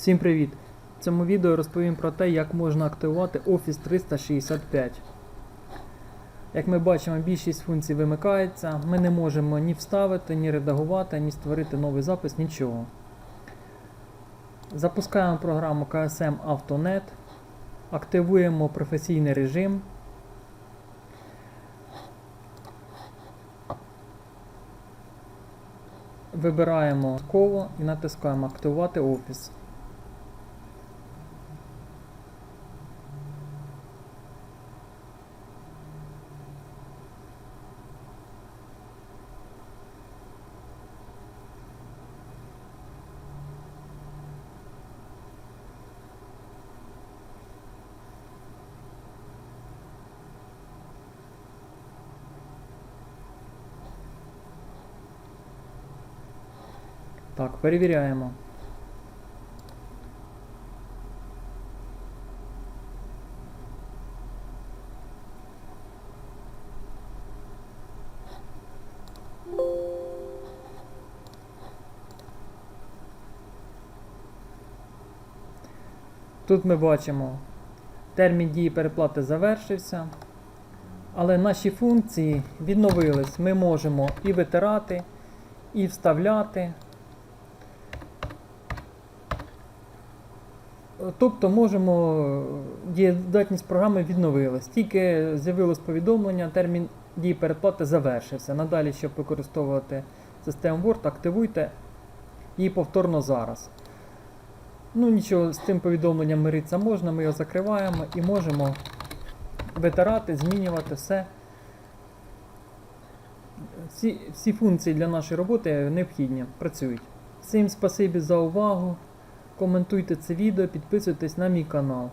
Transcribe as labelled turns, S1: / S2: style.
S1: Всім привіт! В цьому відео розповім про те, як можна активувати Office 365. Як ми бачимо, більшість функцій вимикається. Ми не можемо ні вставити, ні редагувати, ні створити новий запис, нічого. Запускаємо програму KSM AutoNet, активуємо професійний режим. Вибираємо коло і натискаємо Активувати офіс. Так, перевіряємо. Тут ми бачимо, термін дії переплати завершився, але наші функції відновились. Ми можемо і витирати, і вставляти. Тобто можемо, дієздатність програми відновилась. Тільки з'явилось повідомлення, термін дії передплати завершився. Надалі, щоб використовувати систему Word, активуйте її повторно зараз. Ну нічого, з цим повідомленням миритися можна, ми його закриваємо і можемо витирати, змінювати все. Всі, всі функції для нашої роботи необхідні, працюють. Всім спасибі за увагу. Коментуйте це відео, підписуйтесь на мій канал.